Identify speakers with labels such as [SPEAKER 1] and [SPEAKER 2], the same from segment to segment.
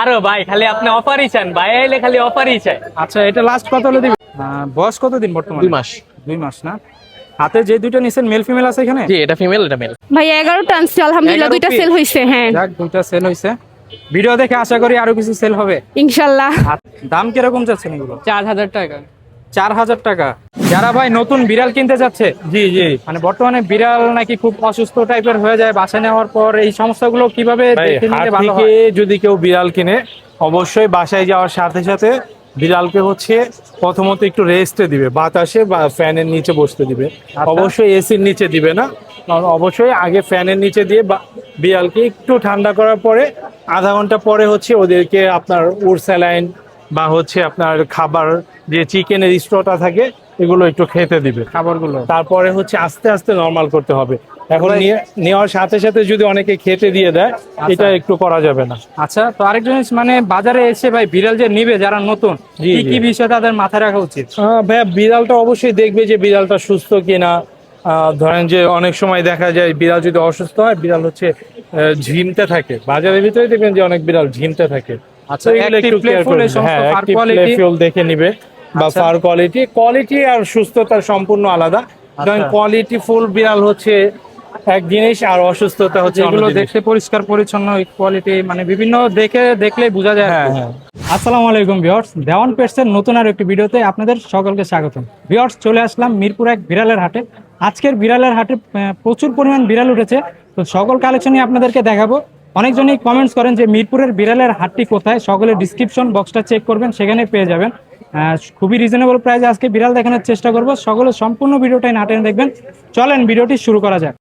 [SPEAKER 1] আরও ভাই খালি আপনি অফারই চান ভাই এলে খালি অফারই চাই।
[SPEAKER 2] আচ্ছা এটা লাস্ট কত হলো দিবেন বয়স কত দিন বর্তমানে?
[SPEAKER 3] দুই মাস।
[SPEAKER 2] দুই মাস না? হাতে যে দুইটা নিছেন মেল ফিমেল আছে এখানে?
[SPEAKER 3] জি এটা ফিমেল এটা মেল
[SPEAKER 4] ভাই এগারোটা আনছি আলহামদুলিল্লাহ দুইটা সেল হইছে হ্যাঁ।
[SPEAKER 2] যাক দুইটা সেল হইছে। ভিডিও দেখে আশা করি আরও কিছু সেল হবে। ইনশাআল্লাহ দাম কীরকম যাচ্ছে এগুলো?
[SPEAKER 1] চার হাজার টাকা।
[SPEAKER 2] চার হাজার টাকা। যারা ভাই নতুন বিড়াল কিনতে যাচ্ছে
[SPEAKER 5] জি জি।
[SPEAKER 2] মানে বর্তমানে বিড়াল নাকি খুব অসুস্থ টাইপের হয়ে যায় বাসায় নেওয়ার পর এই সমস্যাগুলো কীভাবে
[SPEAKER 5] যদি কেউ বিড়াল কিনে অবশ্যই বাসায় যাওয়ার সাথে সাথে বিড়ালকে হচ্ছে প্রথমত একটু রেস্টে দিবে বাতাসে বা ফ্যানের নিচে বসতে দিবে। অবশ্যই এসির নিচে দিবে না অবশ্যই আগে ফ্যানের নিচে দিয়ে বিড়ালকে একটু ঠান্ডা করার পরে আধা ঘণ্টা পরে হচ্ছে ওদেরকে আপনার উর স্যালাইন বা হচ্ছে আপনার খাবার যে চিকেনের স্টোটা থাকে এগুলো একটু খেতে দিবে।
[SPEAKER 2] খাবারগুলো।
[SPEAKER 5] তারপরে হচ্ছে আস্তে আস্তে নর্মাল করতে হবে। এখন নিয়ে- নেওয়ার সাথে সাথে যদি অনেকে খেতে দিয়ে দেয় এটা একটু করা যাবে না।
[SPEAKER 2] আচ্ছা তো আরেক জিনিস মানে বাজারে এসে ভাই বিড়াল যে নিবে যারা নতুন কি কি বিষয় তাদের মাথায় রাখা উচিত?
[SPEAKER 5] ভাই বিড়ালটা অবশ্যই দেখবে যে বিড়ালটা সুস্থ কিনা। আহ, ধরেন যে অনেক সময় দেখা যায় বিড়াল যদি অসুস্থ হয় বিড়াল হচ্ছে ঝিমতে থাকে। বাজারের ভিতরে দেখবেন যে অনেক বিড়াল ঝিমতে থাকে।
[SPEAKER 2] আচ্ছা,
[SPEAKER 5] এগুলো একটু
[SPEAKER 2] এই সমস্ত
[SPEAKER 5] হ্যাঁ, দেখে নিবে বা। ফার কোয়ালিটি কোয়ালিটি আর সুস্থতা সম্পূর্ণ আলাদা। কারণ। কোয়ালিটি ফুল বিড়াল হচ্ছে এক জিনিস আর অসুস্থতা হচ্ছে জিনিস।
[SPEAKER 2] দেখতে পরিষ্কার পরিচ্ছন্ন কোয়ালিটি মানে বিভিন্ন দেখে দেখলেই বোঝা যায়
[SPEAKER 5] হ্যাঁ হ্যাঁ।
[SPEAKER 2] আসসালামু আলাইকুম ভিউয়ার্স দেওয়ান পেটসের নতুন আর একটি ভিডিওতে আপনাদের সকলকে স্বাগতম। ভিউয়ার্স চলে আসলাম মিরপুর এক বিড়ালের হাটে। আজকের বিড়ালের হাটে প্রচুর পরিমাণ বিড়াল উঠেছে। তো সকল কালেকশনই আপনাদেরকে দেখাবো। অনেকজনই কমেন্টস করেন যে মিরপুরের বিড়ালের হাটটি কোথায়? সকলে ডিসক্রিপশন বক্সটা চেক করবেন সেখানে পেয়ে যাবেন। আহ, খুবই রিজনেবল প্রাইসে আজকে বিড়াল দেখানোর চেষ্টা করব। সকলে সম্পূর্ণ ভিডিওটাই না টেনে দেখবেন। চলেন ভিডিওটি শুরু করা যাক।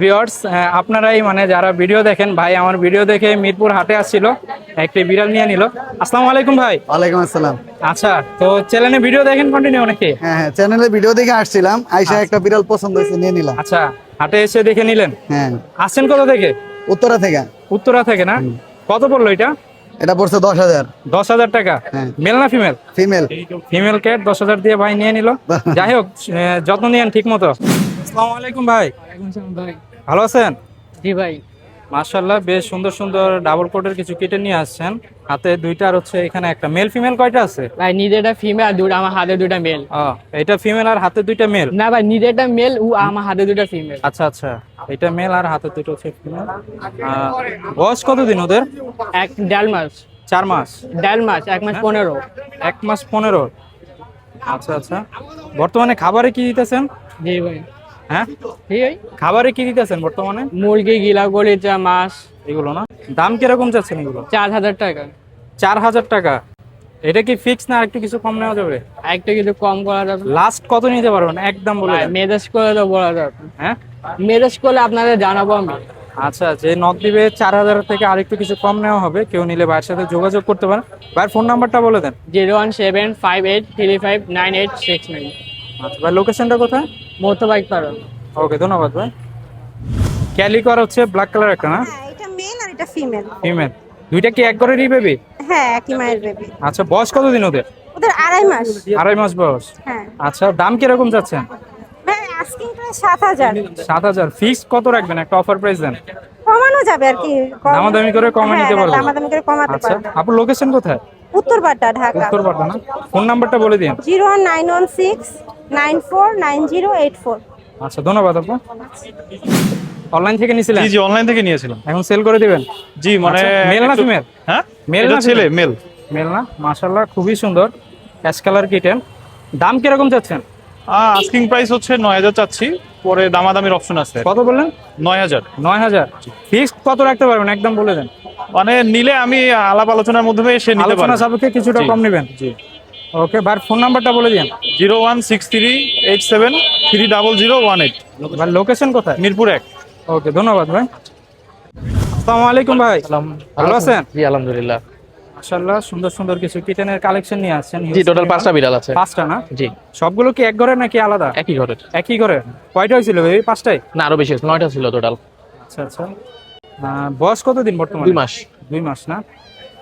[SPEAKER 2] ভিউয়ার্স আপনারাই মানে যারা ভিডিও দেখেন ভাই আমার ভিডিও দেখে মিরপুর হাটে আসছিল একটি বিড়াল নিয়ে নিল। আসসালামু আলাইকুম ভাই।
[SPEAKER 6] ওয়ালাইকুম আসসালাম।
[SPEAKER 2] আচ্ছা তো চ্যানেলে ভিডিও দেখেন কন্টিনিউ অনেকে?
[SPEAKER 6] হ্যাঁ হ্যাঁ চ্যানেলে ভিডিও দেখে আসছিলাম আইসা একটা বিড়াল পছন্দ হয়েছে নিয়ে নিলাম।
[SPEAKER 2] আচ্ছা হাটে এসে দেখে নিলেন?
[SPEAKER 6] হ্যাঁ।
[SPEAKER 2] আসছেন কোথা থেকে?
[SPEAKER 6] উত্তরা থেকে।
[SPEAKER 2] উত্তরা থেকে না? কত পড়ল এটা?
[SPEAKER 6] এটা পড়ছে দশ হাজার।
[SPEAKER 2] দশ হাজার টাকা।
[SPEAKER 6] হ্যাঁ।
[SPEAKER 2] মেল না ফিমেল
[SPEAKER 6] ফিমেল
[SPEAKER 2] ফিমেল ক্যাট দশ হাজার দিয়ে ভাই নিয়ে নিল। যাই হোক যত্ন নিয়েন ঠিক মতো আসসালামু আলাইকুম ভাই। ভালো আছেন?
[SPEAKER 1] জি ভাই।
[SPEAKER 2] মার্শাল্লাহ বেশ সুন্দর সুন্দর ডাবল কোটের কিছু কেটে নিয়ে আসছেন। হাতে দুইটা আর হচ্ছে এখানে একটা মেল ফিমেল কয়টা আছে?
[SPEAKER 1] ভাই নিজেরটা ফিমেল আর দুটা আমার হাতে দুটা মেল
[SPEAKER 2] এটা ফিমেল আর হাতে দুইটা মেল
[SPEAKER 1] না ভাই নিজেরটা মেল ও আমার হাতে দুটা ফিমেল
[SPEAKER 2] আচ্ছা আচ্ছা। এটা মেল আর হাতে দুটো হচ্ছে ফিমেল বয়স কতদিন ওদের?
[SPEAKER 1] এক দেড় মাস।
[SPEAKER 2] চার মাস।
[SPEAKER 1] দেড় মাস এক মাস পনেরো।
[SPEAKER 2] এক মাস পনেরো। আচ্ছা আচ্ছা। বর্তমানে খাবারে কি দিতেছেন?
[SPEAKER 1] জি ভাই।
[SPEAKER 2] হ্যাঁ? খাবারে কি দিতেছেন বর্তমানে?
[SPEAKER 1] মুরগি গিলা গলিচা মাছ।
[SPEAKER 2] এগুলো না? দাম কীরকম চাচ্ছেন এগুলো?
[SPEAKER 1] চার হাজার টাকা।
[SPEAKER 2] চার হাজার টাকা? এটা কি ফিক্স না একটু কিছু কম নেওয়া যাবে?
[SPEAKER 1] একটা কিছু কম করা যাবে।
[SPEAKER 2] লাস্ট কত নিতে পারবেন? একদম বলে।
[SPEAKER 1] মেজাজ করে তো বলা যাবে।
[SPEAKER 2] হ্যাঁ?
[SPEAKER 1] মেজাজ করলে আপনাদের জানাব আমি।
[SPEAKER 2] আচ্ছা যে নক দিবে চার হাজার থেকে আরেকটু কিছু কম নেওয়া হবে কেউ নিলে ভাইয়ের সাথে যোগাযোগ করতে পারেন। ভাইয়ের ফোন নাম্বারটা বলে দেন।
[SPEAKER 1] Zero one seven five eight three five nine eight six nine.
[SPEAKER 2] আচ্ছা ভাই লোকেশনটা কোথায়?
[SPEAKER 1] মোটো বাইক পারো।
[SPEAKER 2] ওকে ধন্যবাদ ভাই। ক্যালিকর হচ্ছে ব্ল্যাক কালার একটা না?
[SPEAKER 7] হ্যাঁ এটা মেল আর এটা ফিমেল
[SPEAKER 2] ফিমেল দুইটা কি এক ঘরেরই বেবি
[SPEAKER 7] হ্যাঁ একই মায়ের বেবি
[SPEAKER 2] আচ্ছা বয়স কতদিন ওদের?
[SPEAKER 7] ওদের আড়াই মাস।
[SPEAKER 2] আড়াই মাস বয়স।
[SPEAKER 7] হ্যাঁ।
[SPEAKER 2] আচ্ছা দাম কীরকম যাচ্ছেন
[SPEAKER 7] ভাই আস্কিং প্রায় সাত হাজার।
[SPEAKER 2] সাত হাজার। ফিক্স কত রাখবেন? একটা অফার প্রাইস দেন।
[SPEAKER 7] কমানো যাবে আর কি।
[SPEAKER 2] দামাদামি করে কমে
[SPEAKER 7] হ্যাঁ,
[SPEAKER 2] নিতে পারবেন
[SPEAKER 7] দামাদামি করে কমাতে
[SPEAKER 2] আচ্ছা
[SPEAKER 7] পারবে।
[SPEAKER 2] আপনার লোকেশন কোথায়?
[SPEAKER 7] উত্তরপাড়া ঢাকা।
[SPEAKER 2] পাটনা ফোন নাম্বারটা বলে দিন।
[SPEAKER 7] Zero one nine one six nine four nine zero eight four.
[SPEAKER 2] আচ্ছা ধন্যবাদ আপু। অনলাইন থেকে নিছিলেন
[SPEAKER 8] জি জি অনলাইন থেকে নিয়েছিলাম।
[SPEAKER 2] এখন সেল করে দিবেন?
[SPEAKER 8] জি মানে
[SPEAKER 2] মেল না
[SPEAKER 8] একটু-
[SPEAKER 2] ফিমেল
[SPEAKER 8] হ্যাঁ? মেল
[SPEAKER 2] না
[SPEAKER 8] ছেলে মেল
[SPEAKER 2] মেল না? মাশাআল্লাহ খুবই সুন্দর। অ্যাশ কালার কিটেন দাম কীরকম যাচ্ছেন
[SPEAKER 8] আস্কিং প্রাইস হচ্ছে নয় হাজার চাচ্ছি। পরে দামাদামির অপশন আছে।
[SPEAKER 2] কত বললেন?
[SPEAKER 8] নয় হাজার।
[SPEAKER 2] নয় হাজার। ফিক্স কত রাখতে পারবেন? একদম বলে দেন।
[SPEAKER 8] মানে নিলে আমি আলাপ আলোচনার মাধ্যমে সে নিতে
[SPEAKER 2] আলোচনা
[SPEAKER 8] পারি
[SPEAKER 2] সাপেক্ষে কিছুটা কম নেবেন।
[SPEAKER 8] জি।
[SPEAKER 2] ওকে বার ফোন নাম্বারটা বলে দিন।
[SPEAKER 8] Zero one six three eight seven three double zero one eight.
[SPEAKER 2] ভাই লোকেশন কোথায়?
[SPEAKER 8] মিরপুর এক।
[SPEAKER 2] ওকে ধন্যবাদ ভাই। আসসালামু আলাইকুম ভাই। ভালো আছেন?
[SPEAKER 3] জি আলহামদুলিল্লাহ।
[SPEAKER 2] মাশাআল্লাহ সুন্দর সুন্দর কিছু কিটেনের কালেকশন নিয়ে আসছেন।
[SPEAKER 3] জি টোটাল পাঁচটা বিড়াল আছে।
[SPEAKER 2] পাঁচটা না?
[SPEAKER 3] জি।
[SPEAKER 2] সবগুলো কি এক ঘরে নাকি আলাদা?
[SPEAKER 3] একই ঘরের।
[SPEAKER 2] একই ঘরে কয়টা হয়েছিল বেবি পাঁচটাই?
[SPEAKER 3] না আরও বেশি নয়টা ছিল টোটাল
[SPEAKER 2] আচ্ছা আচ্ছা। বয়স কতদিন বর্তমানে?
[SPEAKER 3] দুই মাস।
[SPEAKER 2] দুই মাস না?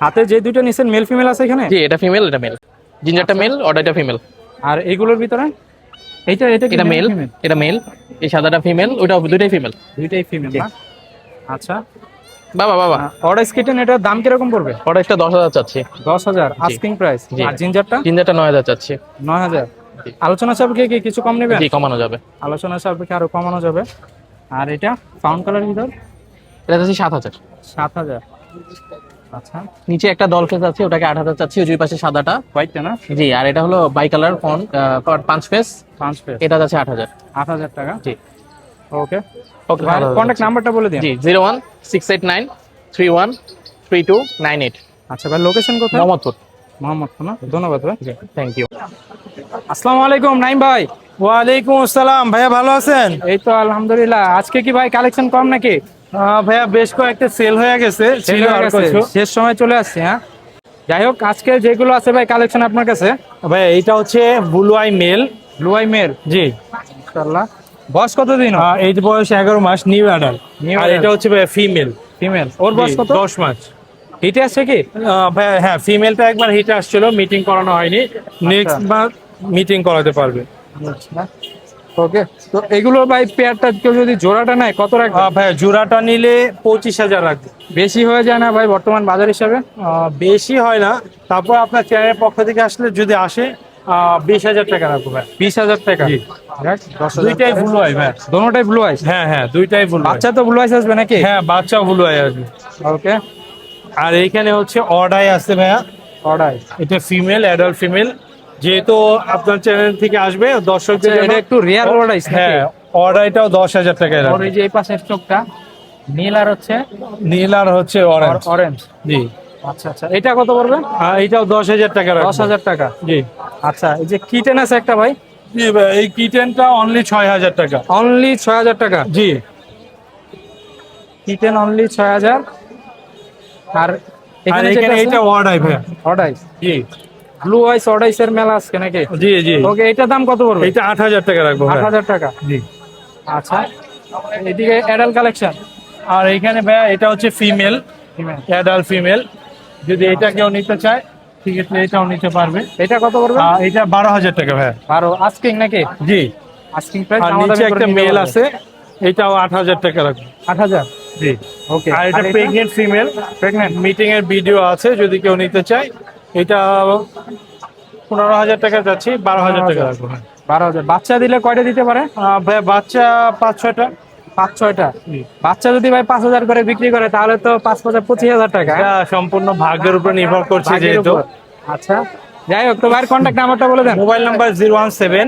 [SPEAKER 2] হাতে যে দুইটা নিছেন মেল ফিমেল আছে এখানে?
[SPEAKER 3] জি এটা ফিমেল এটা মেল জিঞ্জারটা মেল অর্ডারটা ফিমেল
[SPEAKER 2] আর এইগুলোর ভিতরে? এইটা এটা
[SPEAKER 3] এটা মেল এটা মেল এই সাদাটা ফিমেল ওটা দুইটাই ফিমেল
[SPEAKER 2] দুইটাই ফিমেল না? আচ্ছা।
[SPEAKER 9] বাবা বাবা।
[SPEAKER 2] অর্ডার কিটেন এটার দাম কীরকম পড়বে?
[SPEAKER 9] ওটা দশ হাজার চাচ্ছি।
[SPEAKER 2] দশ হাজার আস্কিং প্রাইস। আর জিঞ্জারটা
[SPEAKER 9] জিঞ্জারটা নয় হাজার চাচ্ছি।
[SPEAKER 2] নয় হাজার। আলোচনা সাপেক্ষে কি কিছু কম নেবেন
[SPEAKER 9] জি কমানো যাবে।
[SPEAKER 2] আলোচনা সাপেক্ষে আরও কমানো যাবে। আর এটা ফাউন্ড কালার ভিতর?
[SPEAKER 9] এটা চাচ্ছি সাত হাজার।
[SPEAKER 2] সাত হাজার। আচ্ছা।
[SPEAKER 9] নিচে একটা দল ফেস আছে ওটাকে আট হাজার চাচ্ছি ওই দুই পাশে সাদাটা।
[SPEAKER 2] হোয়াইটটা না?
[SPEAKER 9] জি আর এটা হলো বাই কালার ফোন পাঁচ ফেস
[SPEAKER 2] পাঁচ পেজ
[SPEAKER 9] এটা যাচ্ছে আট হাজার।
[SPEAKER 2] আট হাজার টাকা?
[SPEAKER 9] জি।
[SPEAKER 2] ওকে
[SPEAKER 9] ওকে
[SPEAKER 2] কন্ট্যাক্ট নাম্বারটা বলে দিন।
[SPEAKER 9] জি zero one six eight nine three one three two nine eight.
[SPEAKER 2] আচ্ছা ভাই লোকেশন কোথায়?
[SPEAKER 9] মোহাম্মদপুর।
[SPEAKER 2] মোহাম্মদ না? ধন্যবাদ ভাই।
[SPEAKER 9] থ্যাংক ইউ
[SPEAKER 2] আসসালামু আলাইকুম নাইম ভাই।
[SPEAKER 5] ওয়ালাইকুম আসসালাম ভাইয়া ভালো আছেন?
[SPEAKER 2] এই তো আলহামদুলিল্লাহ। আজকে কি ভাই কালেকশন কম নাকি?
[SPEAKER 5] ভাইয়া বেশ কয়েকটা সেল হয়ে গেছে
[SPEAKER 2] শেষ সময় চলে আসছে হ্যাঁ। যাই হোক আজকে যেগুলো আছে ভাই কালেকশন আপনার কাছে?
[SPEAKER 5] ভাইয়া এটা হচ্ছে blue eye male
[SPEAKER 2] blue eye male
[SPEAKER 5] জি।
[SPEAKER 2] ইনশাআল্লাহ বয়স কতদিন
[SPEAKER 5] এই বয়স এগারো মাস নিউ অ্যাডাল্ট আর এটা হচ্ছে ভাইয়া ফিমেল
[SPEAKER 2] ফিমেল ওর বয়স কত?
[SPEAKER 5] দশ মাস।
[SPEAKER 2] হিটে আছে কি?
[SPEAKER 5] ভাইয়া হ্যাঁ ফিমেলটা একবার হিটে আসছিল মিটিং করানো হয়নি। নেক্সট বার মিটিং করাতে পারবে।
[SPEAKER 2] ওকে তো এগুলো ভাই পেয়ারটা কেউ যদি জোড়াটা নেয় কত রাখবে
[SPEAKER 5] ভাইয়া জোড়াটা নিলে পঁচিশ হাজার রাখবে
[SPEAKER 2] বেশি হয়ে যায় না ভাই বর্তমান বাজার হিসাবে?
[SPEAKER 5] বেশি হয় না। তারপর আপনার চ্যানেলের পক্ষ থেকে আসলে যদি আসে বিশ হাজার টাকা রাখব ভাই।
[SPEAKER 2] বিশ হাজার টাকা?
[SPEAKER 5] দুইটাই ব্লু আই ভাই।
[SPEAKER 2] দোনোটাই ব্লু আইস
[SPEAKER 5] হ্যাঁ হ্যাঁ দুইটাই ব্লু
[SPEAKER 2] বাচ্চা তো ব্লু আইস আসবে নাকি?
[SPEAKER 5] হ্যাঁ বাচ্চা ব্লু আই আসবে।
[SPEAKER 2] ওকে
[SPEAKER 5] আর এইখানে হচ্ছে অর্ডাই আছে ভাইয়া।
[SPEAKER 2] অর্ডার
[SPEAKER 5] এটা ফিমেল অ্যাডাল্ট ফিমেল যেহেতু আপনার চ্যানেল থেকে আসবে দর্শকদের
[SPEAKER 2] আচ্ছা,
[SPEAKER 5] জন্য-
[SPEAKER 2] এটা একটু রিয়াল অর্ডার
[SPEAKER 5] হ্যাঁ অর্ডারটাও দশ হাজার টাকায়
[SPEAKER 2] ওর এই যে এই পাশের চোখটা নীল আর হচ্ছে
[SPEAKER 5] নীল আর হচ্ছে অরেঞ্জ
[SPEAKER 2] অরেঞ্জ
[SPEAKER 5] জি।
[SPEAKER 2] আচ্ছা আচ্ছা এটা কত পড়বে?
[SPEAKER 5] আর এটাও দশ হাজার টাকা
[SPEAKER 2] দশ হাজার টাকা।
[SPEAKER 5] জি।
[SPEAKER 2] আচ্ছা এই যে কিটেন আছে একটা ভাই?
[SPEAKER 5] জি ভাই, এই কিটেনটা অনলি ছয় হাজার টাকা।
[SPEAKER 2] অনলি ছয় হাজার টাকা?
[SPEAKER 5] জি।
[SPEAKER 2] কিটেন অনলি ছয় হাজার। আর
[SPEAKER 5] আর
[SPEAKER 2] এখানে
[SPEAKER 5] এটা অর্ডাই ভাই
[SPEAKER 2] অর্ডাইস
[SPEAKER 5] জি।
[SPEAKER 2] ব্লু আইস অর্ডাইসের মেলা আজকে নাকি?
[SPEAKER 5] জি জি।
[SPEAKER 2] ওকে এটার দাম কত পড়বে?
[SPEAKER 5] এটা আট হাজার টাকা রাখব
[SPEAKER 2] আট
[SPEAKER 5] ভাই।
[SPEAKER 2] হাজার টাকা।
[SPEAKER 5] জি।
[SPEAKER 2] আচ্ছা এদিকে অ্যাডাল কালেকশন
[SPEAKER 5] আর এখানে ভাইয়া এটা হচ্ছে ফিমেল অ্যাডাল্ট ফিমেল যদি এটা কেউ নিতে চায় ঠিক আছে এটাও নিতে পারবে।
[SPEAKER 2] এটা কত পড়বে?
[SPEAKER 5] এটা বারো হাজার টাকা ভাইয়া।
[SPEAKER 2] বারো আস্কিং নাকি?
[SPEAKER 5] জি।
[SPEAKER 2] আস্কিং প্রাইস
[SPEAKER 5] আর নিচে একটা মেল আছে এটাও আট হাজার টাকা রাখব।
[SPEAKER 2] আট হাজার?
[SPEAKER 5] জি।
[SPEAKER 2] ওকে
[SPEAKER 5] আর এটা প্রেগনেন্ট ফিমেল প্রেগনেন্ট মিটিং এর ভিডিও আছে যদি কেউ নিতে চায় এটা পনেরো হাজার টাকা যাচ্ছে বারো হাজার টাকা হ্যাঁ।
[SPEAKER 2] বারো হাজার। বাচ্চা দিলে কয়টা দিতে পারে?
[SPEAKER 5] ভাইয়া বাচ্চা পাঁচ ছয়টা।
[SPEAKER 2] পাঁচ ছয়টা? বাচ্চা যদি ভাই পাঁচ হাজার করে বিক্রি করে তাহলে তো পাঁচ পাঁচ পঁচিশ হাজার টাকা।
[SPEAKER 5] সম্পূর্ণ ভাগ্যের উপর নির্ভর করছে যেহেতু।
[SPEAKER 2] আচ্ছা। যাই হোক তো ভাইয়ের কন্ট্যাক্ট নাম্বারটা বলে দেন।
[SPEAKER 5] Mobile number zero one seven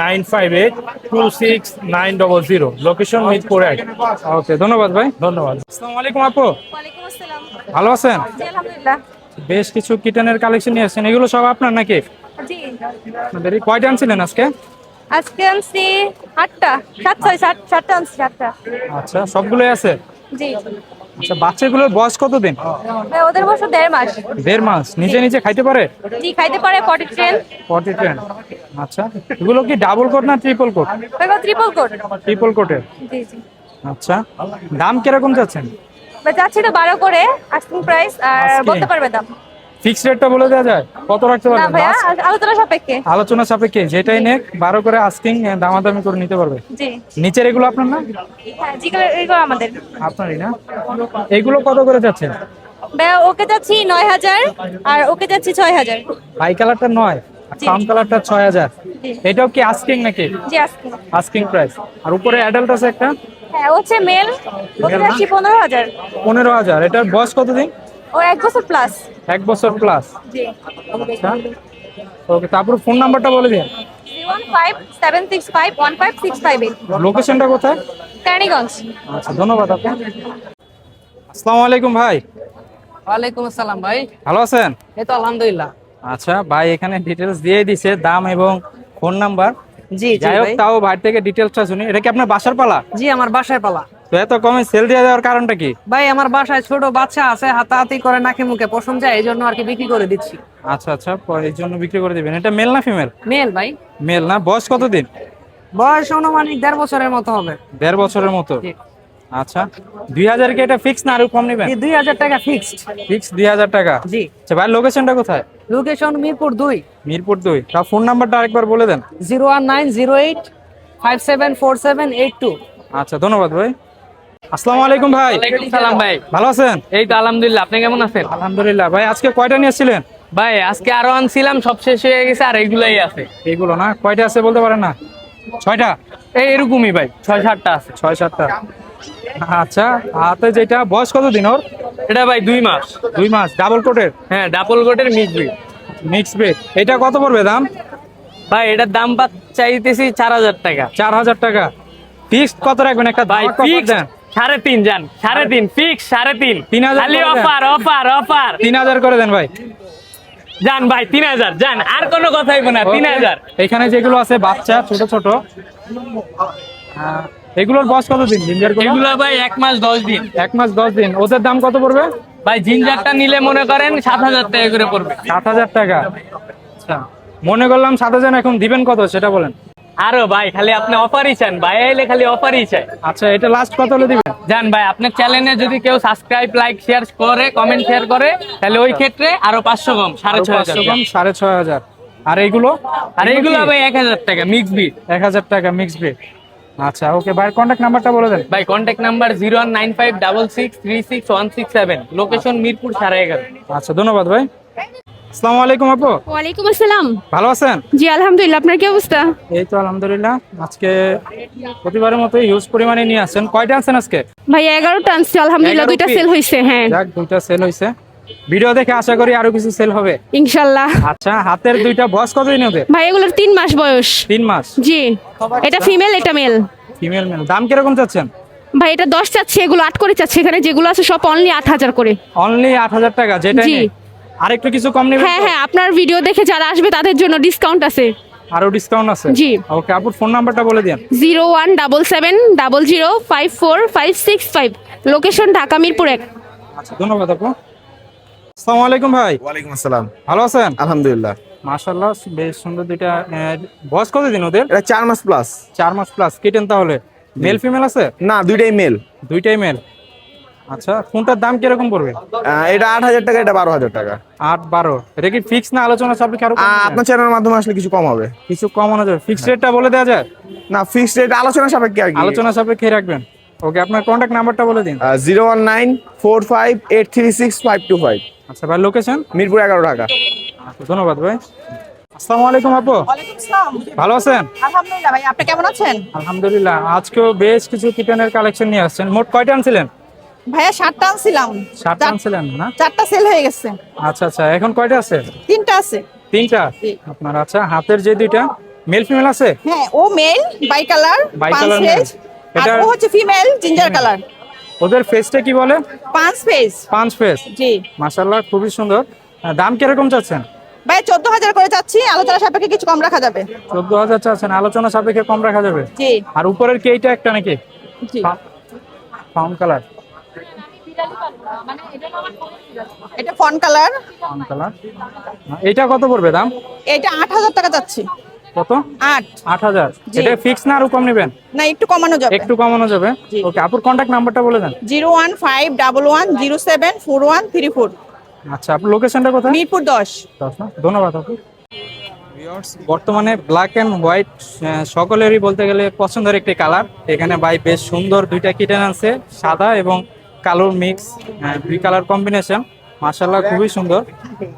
[SPEAKER 5] nine five eight two six nine double zero. Location Mirpur এক।
[SPEAKER 2] ওকে ধন্যবাদ ভাই।
[SPEAKER 5] ধন্যবাদ।
[SPEAKER 2] আসসালামু আলাইকুম আপু। ভালো আছেন?
[SPEAKER 10] আলহামদুলিল্লাহ।
[SPEAKER 2] বেশ কিছু কিটেনের কালেকশন নিয়ে আসছেন। এগুলো সব আপনার নাকি?
[SPEAKER 10] জি।
[SPEAKER 2] আপনাদের কয়টা আনছিলেন আজকে?
[SPEAKER 10] আজকে আনছি আটটা সাত ছয় সাত সাতটা আনছি সাতটা।
[SPEAKER 2] আচ্ছা সবগুলোই আছে?
[SPEAKER 10] জি।
[SPEAKER 2] আচ্ছা বাচ্চাগুলোর বয়স কতদিন?
[SPEAKER 10] ভাই, ওদের বছর দেড় মাস।
[SPEAKER 2] দেড় মাস। নিজে নিজে খাইতে পারে?
[SPEAKER 10] জি খাইতে পারে পটি ট্রেন
[SPEAKER 2] ফর্টি টেন আচ্ছা এগুলো কি ডাবল কোট না triple coat
[SPEAKER 10] triple coat
[SPEAKER 2] triple কোটের
[SPEAKER 10] জি জি।
[SPEAKER 2] আচ্ছা দাম কীরকম যাচ্ছেন
[SPEAKER 10] যাচ্ছি তো বারো করে আস্কিং প্রাইস আর বলতে পারবে দাম।
[SPEAKER 2] ফিক্স রেটটা বলে দেওয়া যায়? কত রাখতে পারবেন?
[SPEAKER 10] আ- আলোচনা সাপেক্ষে।
[SPEAKER 2] আলোচনা সাপেক্ষে যেটাই নেক বারো করে আস্কিং দামাদামি করে নিতে পারবে।
[SPEAKER 10] জি।
[SPEAKER 2] নিচের এগুলো আপনার না?
[SPEAKER 10] হ্যাঁ জি এগুলো আমাদের।
[SPEAKER 2] আপনারই না? এগুলো কত করে যাচ্ছেন
[SPEAKER 10] ওকে যাচ্ছি নয় হাজার আর ওকে যাচ্ছি ছয় হাজার।
[SPEAKER 2] হাই কালারটা নয়। সাম কালারটা ছয় হাজার। এটাও কি আস্কিং নাকি?
[SPEAKER 10] আস্কিং
[SPEAKER 2] প্রাইস আর উপরে অ্যাডাল্ট আছে একটা?
[SPEAKER 10] হ্যাঁ হচ্ছে মেল ওকে যাচ্ছি পনেরো হাজার।
[SPEAKER 2] পনেরো হাজার। এটার বয়স কতদিন?
[SPEAKER 10] ও এক বছর প্লাস
[SPEAKER 2] এক বছর প্লাস
[SPEAKER 10] জি।
[SPEAKER 2] আচ্ছা। ওকে তারপর ফোন নাম্বারটা বলে দিন।
[SPEAKER 10] Three one five seven six five one five six five eight
[SPEAKER 2] লোকেশনটা কোথায়?
[SPEAKER 10] কেরানীগঞ্জ।
[SPEAKER 2] আচ্ছা ধন্যবাদ আপনি আসসালামু আলাইকুম ভাই।
[SPEAKER 11] ওয়ালাইকুম আসসালাম ভাই।
[SPEAKER 2] ভালো আছেন?
[SPEAKER 11] এই তো আলহামদুলিল্লাহ।
[SPEAKER 2] আচ্ছা ভাই এখানে ডিটেলস দিয়ে দিছে দাম এবং ফোন নাম্বার
[SPEAKER 11] জি
[SPEAKER 2] যাই হোক তাও ভাই থেকে ডিটেলসটা শুনি। এটা কি আপনার বাসার পালা?
[SPEAKER 11] জি আমার বাসায় পালা।
[SPEAKER 2] তো এত কমে সেল দিয়ে দেওয়ার কারণটা কি?
[SPEAKER 11] ভাই আমার বাসায় ছোট বাচ্চা আছে হাতাহাতি করে নাকে মুখে পশম যায় এই জন্য আর কি বিক্রি করে দিচ্ছি।
[SPEAKER 2] আচ্ছা আচ্ছা এর জন্য বিক্রি করে দিবেন। এটা মেল না ফিমেল
[SPEAKER 11] মেল ভাই।
[SPEAKER 2] মেল না? বয়স কতদিন?
[SPEAKER 11] বয়স অনুমানিক দেড় বছরের মতো হবে।
[SPEAKER 2] দেড় বছরের মতো? আচ্ছা দুই হাজার কি এটা ফিক্স না আরও কম নেবেন?
[SPEAKER 11] দুই হাজার টাকা ফিক্সড
[SPEAKER 2] ফিক্স দুই হাজার টাকা?
[SPEAKER 11] জি।
[SPEAKER 2] আচ্ছা ভাই লোকেশনটা কোথায়?
[SPEAKER 11] লোকেশন মিরপুর দুই।
[SPEAKER 2] মিরপুর দুই। তার ফোন নাম্বারটা আরেকবার বলে দেন।
[SPEAKER 11] Zero one nine zero eight five seven four seven eight two.
[SPEAKER 2] আচ্ছা ধন্যবাদ ভাই। আসসালামু আলাইকুম ভাই।
[SPEAKER 12] সালাম ভাই।
[SPEAKER 2] ভালো আছেন?
[SPEAKER 12] এই তো আলহামদুলিল্লাহ। আপনি কেমন আছেন?
[SPEAKER 2] আলহামদুলিল্লাহ। ভাই আজকে কয়টা নিয়েছিলেন
[SPEAKER 12] ভাই আজকে আরও আনছিলাম সব শেষ হয়ে গেছে আর এইগুলাই আছে।
[SPEAKER 2] এইগুলো না? কয়টা আছে বলতে পারেন না? ছয়টা?
[SPEAKER 12] এই এরকমই ভাই ছয় সাতটা আছে।
[SPEAKER 2] ছয় সাতটা। আচ্ছা হাতে যেটা বয়স কত দিন ওর?
[SPEAKER 12] এটা ভাই দুই মাস।
[SPEAKER 2] দুই মাস ডাবল কোটের
[SPEAKER 12] হ্যাঁ ডাবল গোটের মিক্সবি
[SPEAKER 2] মিক্স বেড এটা কত পড়বে দাম?
[SPEAKER 12] ভাই এটার দাম পা চাইতেছি চার হাজার টাকা।
[SPEAKER 2] চার হাজার টাকা। ফিক্সড কত রাখবেন? একটা
[SPEAKER 12] ভাই ফিক্স সাড়ে তিন যান সাড়ে তিন ফিক্স সাড়ে তিন।
[SPEAKER 2] তিন হাজার।
[SPEAKER 12] অফার অফার অফার
[SPEAKER 2] তিন হাজার করে দেন ভাই।
[SPEAKER 12] যান ভাই তিন হাজার যান আর কোনো কথাই না তিন হাজার।
[SPEAKER 2] এখানে যেগুলো আছে বাচ্চা ছোট ছোট। এগুলোর বয়স কত দিন জিঞ্জার
[SPEAKER 12] এগুলো ভাই এক মাস দশ দিন।
[SPEAKER 2] এক মাস দশ দিন। ওদের দাম কত পড়বে?
[SPEAKER 12] ভাই জিঞ্জারটা নিলে মনে করেন সাত হাজার টাকা করে পড়বে।
[SPEAKER 2] সাত হাজার টাকা। আচ্ছা মনে করলাম সাত হাজার এখন দিবেন কত সেটা বলেন।
[SPEAKER 12] আরও ভাই খালি আপনি অফারই চান ভাই এলে খালি অফারই চাই।
[SPEAKER 2] আচ্ছা এটা লাস্ট কত হলে দিবেন?
[SPEAKER 12] জান ভাই আপনার চ্যানেলে যদি কেউ সাবস্ক্রাইব লাইক শেয়ার করে কমেন্ট শেয়ার করে তাহলে ওই ক্ষেত্রে আরও পাঁচশো কম সাড়ে ছয় হাজার।
[SPEAKER 2] কম সাড়ে ছয় হাজার। আর এইগুলো?
[SPEAKER 12] আর এইগুলো ভাই এক হাজার টাকা মিক্স বিট
[SPEAKER 2] এক হাজার টাকা মিক্স ব্রেড আচ্ছা ওকে ভাইয়ের কন্ট্যাক্ট নাম্বারটা বলে দেন।
[SPEAKER 12] ভাই contact number zero one nine five double six three six one six seven location Mirpur সাড়ে এগারো।
[SPEAKER 2] আচ্ছা ধন্যবাদ ভাই। আসসালামু আলাইকুম আপু।
[SPEAKER 10] ওয়ালাইকুম আসসালাম।
[SPEAKER 2] ভালো আছেন?
[SPEAKER 10] জি আলহামদুলিল্লাহ। আপনার কি অবস্থা?
[SPEAKER 2] এই তো আলহামদুলিল্লাহ। আজকে প্রতিবারের মতো হিউজ পরিমাণে নিয়ে আসছেন। কয়টা আনছেন আজকে?
[SPEAKER 10] ভাই এগারোটা আনছি আলহামদুলিল্লাহ দুইটা সেল হয়েছে হ্যাঁ।
[SPEAKER 2] যাক দুইটা সেল হয়েছে ভিডিও দেখে আশা করি আরও কিছু সেল হবে।
[SPEAKER 10] ইনশাল্লাহ।
[SPEAKER 2] আচ্ছা হাতের দুইটা বয়স কতদিন ওদের
[SPEAKER 10] ভাই এগুলোর তিন মাস বয়স।
[SPEAKER 2] তিন মাস?
[SPEAKER 10] জি। এটা ফিমেল এটা মেল
[SPEAKER 2] ফিমেল মেল দাম কীরকম চাচ্ছেন?
[SPEAKER 10] ভাই এটা দশ চাচ্ছে এগুলো আট করে চাচ্ছে। এখানে যেগুলো আছে সব অনলি আট হাজার করে।
[SPEAKER 2] অনলি আট হাজার টাকা যেটা
[SPEAKER 10] জি।
[SPEAKER 2] আর একটু কিছু কম নেবেন
[SPEAKER 10] হ্যাঁ হ্যাঁ আপনার ভিডিও দেখে যারা আসবে তাদের জন্য ডিসকাউন্ট আছে।
[SPEAKER 2] আরও ডিসকাউন্ট আছে?
[SPEAKER 10] জি।
[SPEAKER 2] ওকে আপুর ফোন নাম্বারটা বলে দিন
[SPEAKER 10] zero one double seven double zero five four five six five. Location Dhaka Mirpur এক।
[SPEAKER 2] আচ্ছা ধন্যবাদ আপু। আসসালামু আলাইকুম ভাই।
[SPEAKER 13] ওয়ালাইকুম আসসালাম।
[SPEAKER 2] ভালো আছেন?
[SPEAKER 13] আলহামদুলিল্লাহ।
[SPEAKER 2] মাশাআল্লাহ বেশ সুন্দর দুইটা বয়স কতদিন ওদের?
[SPEAKER 13] এটা চার মাস প্লাস
[SPEAKER 2] চার মাস প্লাস কেটেন তাহলে? মেল ফিমেল আছে?
[SPEAKER 13] না দুইটাই মেল
[SPEAKER 2] দুইটাই মেল আচ্ছা ফোনটার দাম কীরকম পড়বে?
[SPEAKER 13] এটা আট হাজার টাকা এটা বারো হাজার টাকা।
[SPEAKER 2] আট বারো। এটা কি ফিক্স না আলোচনা সাপেক্ষে আরও?
[SPEAKER 13] আপনার চ্যানেলের মাধ্যমে আসলে কিছু কম হবে।
[SPEAKER 2] কিছু কমানো যাবে। ফিক্স রেটটা বলে দেওয়া যায়?
[SPEAKER 13] না ফিক্সড রেট আলোচনা সাপেক্ষে আর কি।
[SPEAKER 2] আলোচনা সাপেক্ষে রাখবেন। ওকে আপনার কন্ট্যাক্ট নাম্বারটা বলে দিন।
[SPEAKER 13] Zero one nine four five eight three six five two five
[SPEAKER 2] আচ্ছা ভাই লোকেশন
[SPEAKER 13] মিরপুর এগারো টাকা
[SPEAKER 2] আচ্ছা, ধন্যবাদ ভাই। আসসালামু আলাইকুম আপু। ভালো আছেন?
[SPEAKER 11] আলহামদুলিল্লাহ ভাই আপনি কেমন আছেন?
[SPEAKER 2] আলহামদুলিল্লাহ আজকেও বেশ কিছু কিটেনের কালেকশন নিয়ে আসছেন। মোট কয়টা আনছিলেন?
[SPEAKER 11] ভাইয়া সাতটা আনছিলাম।
[SPEAKER 2] সাতটা আনছিলেন না?
[SPEAKER 11] চারটা সেল হয়ে গেছে।
[SPEAKER 2] আচ্ছা আচ্ছা এখন কয়টা আছে?
[SPEAKER 11] তিনটা আছে।
[SPEAKER 2] তিনটা? আপনার আচ্ছা হাতের যে দুইটা মেল ফিমেল আছে?
[SPEAKER 11] হ্যাঁ ও মেল বাই কালার
[SPEAKER 2] male।
[SPEAKER 11] আর
[SPEAKER 2] এটা-
[SPEAKER 11] ও হচ্ছে ফিমেল জিঞ্জার কালার
[SPEAKER 2] ওদের ফেসটা কি বলে?
[SPEAKER 11] পাঁচ ফেস
[SPEAKER 2] পাঁচ ফেস
[SPEAKER 11] জি।
[SPEAKER 2] মাশাল্লাহ খুবই সুন্দর। দাম কীরকম চাচ্ছেন?
[SPEAKER 11] ভাই চোদ্দ হাজার করে চাচ্ছি আলোচনা সাপেক্ষে কিছু কম রাখা যাবে।
[SPEAKER 2] চোদ্দ হাজার চাচ্ছেন আলোচনা সাপেক্ষে কম রাখা যাবে?
[SPEAKER 11] জি।
[SPEAKER 2] আর উপরের কি এইটা একটা নাকি?
[SPEAKER 11] জি।
[SPEAKER 2] ফাউন কালার
[SPEAKER 11] এটা ফন কালার
[SPEAKER 2] ফাউন কালার এইটা কত পড়বে দাম?
[SPEAKER 11] এটা আট হাজার টাকা চাচ্ছি।
[SPEAKER 2] কত?
[SPEAKER 11] আট।
[SPEAKER 2] আট হাজার।
[SPEAKER 11] জি।
[SPEAKER 2] এটা ফিক্স না আরও কম নেবেন?
[SPEAKER 11] না একটু কমানো যাবে।
[SPEAKER 2] একটু কমানো যাবে? ওকে আপুর কন্ট্যাক্ট নাম্বারটা বলে দেন।
[SPEAKER 11] Zero one five double one zero seven four one three four.
[SPEAKER 2] আচ্ছা আপনার লোকেশনটা কোথায়?
[SPEAKER 11] মিরপুর দশ।
[SPEAKER 2] দশ না? ধন্যবাদ আপু। বর্তমানে ব্ল্যাক অ্যান্ড হোয়াইট সকলেরই বলতে গেলে পছন্দের একটি কালার এখানে ভাই বেশ সুন্দর দুইটা কিটেন আছে সাদা এবং কালোর মিক্স দুই কালার কম্বিনেশন মাশাল্লাহ খুবই সুন্দর।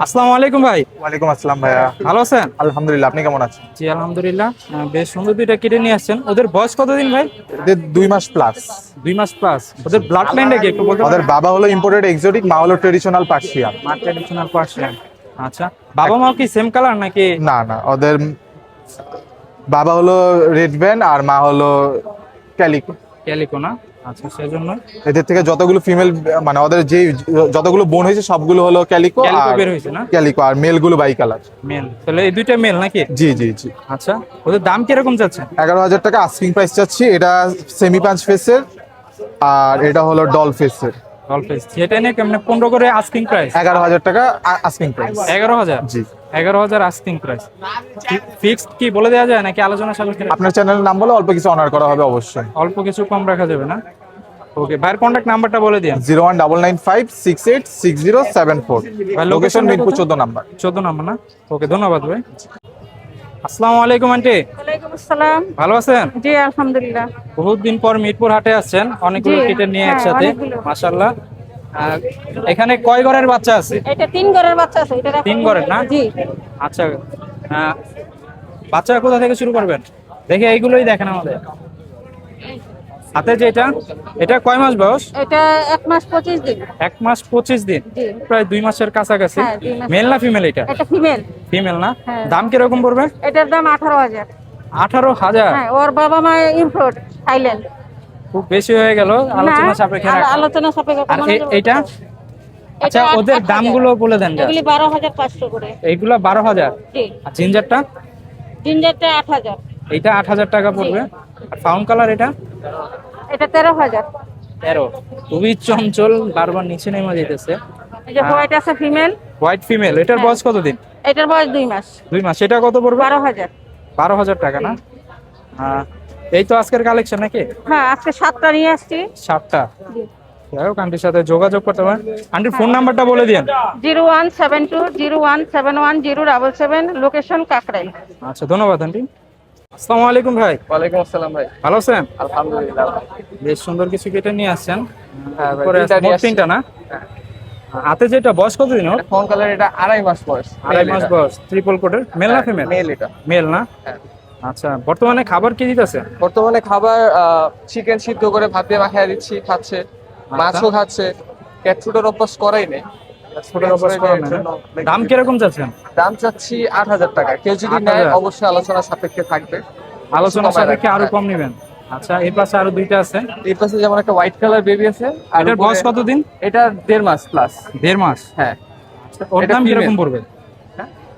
[SPEAKER 2] আসসালামু আলাইকুম ভাই।
[SPEAKER 13] ওয়ালাইকুম আসসালাম ভাইয়া।
[SPEAKER 2] ভালো আছেন?
[SPEAKER 13] আলহামদুলিল্লাহ আপনি কেমন আছেন?
[SPEAKER 2] জি আলহামদুলিল্লাহ। বেশ সুন্দর দুইটা কিটে নিয়ে আসছেন। ওদের বয়স কতদিন ভাই?
[SPEAKER 13] এদের দুই মাস প্লাস
[SPEAKER 2] দুই মাস প্লাস ওদের ব্লাড লাইনটা কি একটু বলতে
[SPEAKER 13] ওদের বাবা হলো ইম্পোর্টেড এক্সোটিক মা হলো ট্রেডিশনাল পার্সিয়ান
[SPEAKER 2] ট্র্যাডিশনাল পার্সিয়ান আচ্ছা বাবা মা কি সেম কালার নাকি?
[SPEAKER 13] না না ওদের বাবা হলো রেড ব্যান্ড আর মা হলো ক্যালিকো
[SPEAKER 2] ক্যালিকো না? আচ্ছা সেজন্য
[SPEAKER 13] এদের থেকে যতগুলো ফিমেল মানে ওদের যে যতগুলো বোন হয়েছে সবগুলো হলো ক্যালিকো
[SPEAKER 2] ক্যালিকো
[SPEAKER 13] আর
[SPEAKER 2] বের হয়েছে না?
[SPEAKER 13] ক্যালিকো আর মেলগুলো বাই কালার
[SPEAKER 2] মেল তাহলে এই দুইটা মেল নাকি?
[SPEAKER 13] জি জি জি।
[SPEAKER 2] আচ্ছা ওদের দাম কীরকম যাচ্ছে?
[SPEAKER 13] এগারো হাজার টাকা আস্কিং প্রাইস চাচ্ছি এটা সেমি পাঁচ ফেসের আর এটা হলো ডল ফেসের
[SPEAKER 2] ডলফিস যেটা নিয়ে কেমনে পনেরো করে আস্কিং প্রাইস
[SPEAKER 13] এগারো হাজার টাকা আস্কিং প্রাইস
[SPEAKER 2] এগারো হাজার?
[SPEAKER 13] জি।
[SPEAKER 2] এগারো হাজার আস্কিং প্রাইস ফিক্সড কি বলে দেওয়া যায় নাকি আলোচনা সাপেক্ষে?
[SPEAKER 13] আপনার চ্যানেলের নাম বলে অল্প কিছু অনার করা হবে অবশ্যই।
[SPEAKER 2] অল্প কিছু কম রাখা যাবে না? ওকে ভাইয়ের কন্ট্যাক্ট নাম্বারটা বলে দিন
[SPEAKER 13] zero one double nine five six eight six zero seven four
[SPEAKER 2] ভাই,
[SPEAKER 13] লোকেশন মিরপুর চোদ্দ নাম্বার।
[SPEAKER 2] চোদ্দ নাম্বার না? ওকে ধন্যবাদ ভাই। আসসালামু আলাইকুম আন্টি।
[SPEAKER 7] আসসালাম।
[SPEAKER 2] ভালো আছেন?
[SPEAKER 7] জি আলহামদুলিল্লাহ।
[SPEAKER 2] বহুত দিন পর মিরপুর হাটে আসছেন। অনেকগুলো কিটের নিয়ে
[SPEAKER 7] হ্যাঁ,
[SPEAKER 2] একসাথে।
[SPEAKER 7] অনেকগুলো।
[SPEAKER 2] এখানে কয় ঘরের বাচ্চা আছে?
[SPEAKER 7] এটা তিন ঘরের বাচ্চা আছে এটা
[SPEAKER 2] তিন ঘরের না?
[SPEAKER 7] জি।
[SPEAKER 2] আচ্ছা বাচ্চা কোথা থেকে শুরু করবেন? দেখে এইগুলোই দেখেন আমাদের। হাতে যেটা এটা কয় মাস বয়স?
[SPEAKER 7] এটা এক মাস পঁচিশ দিন।
[SPEAKER 2] এক মাস পঁচিশ দিন। প্রায় দুই মাসের কাছাকাছি।
[SPEAKER 7] হ্যাঁ।
[SPEAKER 2] মেল না ফিমেল এটা?
[SPEAKER 7] এটা ফিমেল।
[SPEAKER 2] ফিমেল না?
[SPEAKER 7] হ্যাঁ।
[SPEAKER 2] দাম কীরকম পড়বে?
[SPEAKER 7] এটার দাম আঠারো হাজার।
[SPEAKER 2] আঠারো হাজার?
[SPEAKER 7] হ্যাঁ ওর বাবা মা ইম্পোর্ট থাইল্যান্ড।
[SPEAKER 2] খুব বেশি হয়ে গেল। আলোচনা সাপেক্ষে
[SPEAKER 7] আলোচনা সাপেক্ষে
[SPEAKER 2] আর এইটা? আচ্ছা ওদের দামগুলো বলে দেন।
[SPEAKER 7] এগুলি বারো হাজার পাঁচশো করে।
[SPEAKER 2] এইগুলা বারো হাজার?
[SPEAKER 7] জি।
[SPEAKER 2] আর জিঞ্জারটা?
[SPEAKER 7] জিঞ্জারটা আট হাজার।
[SPEAKER 2] এইটা আট হাজার টাকা পড়বে। আর ফাউন কালার এটা?
[SPEAKER 7] এটা তেরো হাজার।
[SPEAKER 2] তেরো। খুবই চঞ্চল বারবার নিচে নেমে যেতেছে।
[SPEAKER 7] এই যে হোয়াইট আছে ফিমেল?
[SPEAKER 2] হোয়াইট ফিমেল এটার বয়স কতদিন?
[SPEAKER 7] এটার বয়স দুই মাস।
[SPEAKER 2] দুই মাস এটা কত পড়বে?
[SPEAKER 7] বারো হাজার।
[SPEAKER 2] বারো হাজার টাকা না? হ্যাঁ এই তো আজকের কালেকশন নাকি?
[SPEAKER 7] হ্যাঁ আজকে সাতটা নিয়ে আসছি।
[SPEAKER 2] সাতটা। যাই হোক আন্টির সাথে যোগাযোগ করতে পারেন। আন্টির ফোন নাম্বারটা বলে দিন
[SPEAKER 7] zero one seven two zero one seven one zero double seven location Kakrail.
[SPEAKER 2] আচ্ছা ধন্যবাদ আন্টি। আসসালামু আলাইকুম ভাই।
[SPEAKER 9] ওয়ালাইকুম আসসালাম ভাই।
[SPEAKER 2] ভালো আছেন?
[SPEAKER 9] আলহামদুলিল্লাহ।
[SPEAKER 2] বেশ সুন্দর কিছু কেটে নিয়ে আসছেন।
[SPEAKER 9] হ্যাঁ
[SPEAKER 2] পরে
[SPEAKER 9] তিনটা
[SPEAKER 2] না? হাতে যেটা বয়স কতদিন ওর?
[SPEAKER 9] ফোন কালার এটা আড়াই মাস বয়স।
[SPEAKER 2] আড়াই মাস বয়স। ট্রিপল কোটের মেল না ফিমেল
[SPEAKER 9] মেল এটা।
[SPEAKER 2] মেল না?
[SPEAKER 9] হ্যাঁ।
[SPEAKER 2] আচ্ছা বর্তমানে খাবার কি দিতেছে?
[SPEAKER 9] বর্তমানে খাবার চিকেন সিদ্ধ করে ভাত দিয়ে মাখিয়ে দিচ্ছি খাচ্ছে মাছও খাচ্ছে ক্যাট ফুডের অভ্যাস করাই নেই?
[SPEAKER 2] দাম কীরকম চাচ্ছেন?
[SPEAKER 9] দাম চাচ্ছি আট হাজার টাকা। কেউ যদি নেয় অবশ্যই আলোচনা সাপেক্ষে থাকবে।
[SPEAKER 2] আলোচনা সাপেক্ষে
[SPEAKER 9] আরও
[SPEAKER 2] কম নেবেন। আচ্ছা এই পাশে আরও দুইটা আছে।
[SPEAKER 9] এই পাশে যেমন একটা হোয়াইট কালার বেবি আছে আর
[SPEAKER 2] এটার বয়স কতদিন?
[SPEAKER 9] এটা দেড় মাস প্লাস
[SPEAKER 2] দেড় মাস?
[SPEAKER 9] হ্যাঁ।
[SPEAKER 2] ওর দাম কীরকম পড়বে?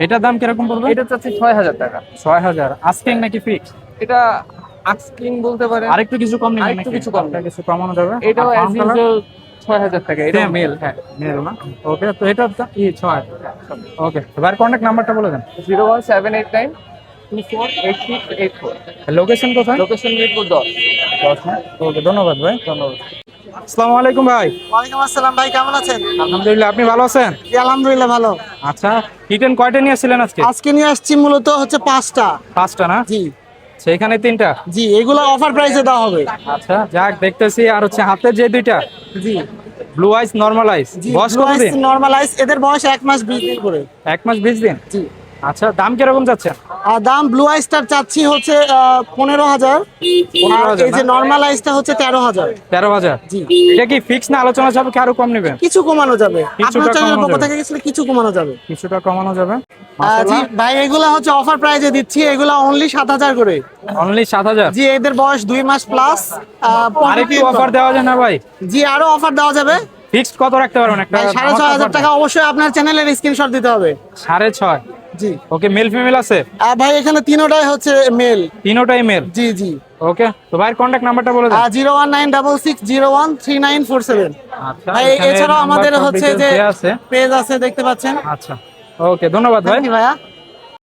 [SPEAKER 2] এটার দাম কীরকম পড়বে?
[SPEAKER 9] এটা চাচ্ছি ছয় হাজার টাকা।
[SPEAKER 2] ছয় হাজার আজকে নাকি ফিক্স
[SPEAKER 9] এটা আক্সকিং বলতে পারে
[SPEAKER 2] আরেকটু কিছু কম নেবেন
[SPEAKER 9] আরেকটু কিছু কম
[SPEAKER 2] কিছু কমানো যাবে?
[SPEAKER 9] এটাও অ্যাজ ইউজুয়াল ছয় হাজার টাকা এটা মেল হ্যাঁ
[SPEAKER 2] মেল না? ওকে তো এটা ই ছয়। ওকে এবার কন্ট্যাক্ট নাম্বারটা বলে দেন।
[SPEAKER 9] Zero one seven eight nine
[SPEAKER 2] location কোথায়?
[SPEAKER 9] লোকেশন মিরপুর দশ।
[SPEAKER 2] ওকে ধন্যবাদ ভাই। ধন্যবাদ। আসসালামু আলাইকুম ভাই।
[SPEAKER 14] ওয়ালাইকুম আসসালাম ভাই কেমন আছেন?
[SPEAKER 2] আলহামদুলিল্লাহ আপনি ভালো আছেন?
[SPEAKER 14] জি আলহামদুলিল্লাহ ভালো।
[SPEAKER 2] আচ্ছা কিটেন কয়টা নিয়ে আসছিলেন আজকে?
[SPEAKER 14] আজকে নিয়ে আসছি মূলত হচ্ছে পাঁচটা।
[SPEAKER 2] পাঁচটা না?
[SPEAKER 14] জি।
[SPEAKER 2] সেইখানে তিনটা?
[SPEAKER 14] জি এগুলো অফার প্রাইসে দেওয়া হবে।
[SPEAKER 2] আচ্ছা যাক দেখতেছি আর হচ্ছে হাতে যে দুইটা
[SPEAKER 14] জি।
[SPEAKER 2] ব্লু আইস নর্মাল আইস বয়স কতদিন?
[SPEAKER 14] নর্মালাইজ এদের বয়স এক মাস বিশ দিন করে।
[SPEAKER 2] এক মাস বিশ দিন?
[SPEAKER 14] জি।
[SPEAKER 2] আচ্ছা দাম কীরকম যাচ্ছে
[SPEAKER 14] আর দাম ব্লু আইসটার চাচ্ছি হচ্ছে পনেরো হাজার। এই যে নর্মাল আইসটা হচ্ছে তেরো হাজার।
[SPEAKER 2] তেরো হাজার? এটা কি ফিক্স না আলোচনা সাপেক্ষে আরও কম নেবেন?
[SPEAKER 14] কিছু কমানো যাবে। আপনার চ্যানেলের
[SPEAKER 2] কমানো
[SPEAKER 14] পক্ষ। থেকে গেছিলে কিছু কমানো যাবে।
[SPEAKER 2] কিছুটা কমানো যাবে।
[SPEAKER 14] জি ভাই এগুলা হচ্ছে অফার প্রাইজে দিচ্ছি এগুলা অনলি সাত হাজার করে।
[SPEAKER 2] অনলি সাত হাজার?
[SPEAKER 14] জি এদের বয়স দুই মাস প্লাস
[SPEAKER 2] আরেকটু অফার দেওয়া যায় না ভাই?
[SPEAKER 14] জি আরও অফার দেওয়া যাবে।
[SPEAKER 2] ফিক্সড কত রাখতে পারবেন? একটা
[SPEAKER 14] সাড়ে ছয় হাজার টাকা অবশ্যই আপনার চ্যানেলের স্ক্রিনশট দিতে হবে।
[SPEAKER 2] সাড়ে ছয়?
[SPEAKER 14] জি।
[SPEAKER 2] ওকে মেল ফিমেল আছে?
[SPEAKER 14] আর ভাই এখানে তিনোটাই হচ্ছে মেল
[SPEAKER 2] তিনোটাই মেল
[SPEAKER 14] জি জি।
[SPEAKER 2] ওকে তো ভাইয়ের কন্ট্যাক্ট নাম্বারটা বলে দাও
[SPEAKER 14] zero one nine double six zero one three nine four seven ভাই এছাড়াও আমাদের হচ্ছে যে পেজ আছে। দেখতে পাচ্ছেন?
[SPEAKER 2] আচ্ছা ওকে ধন্যবাদ ভাই।
[SPEAKER 14] ভাইয়া।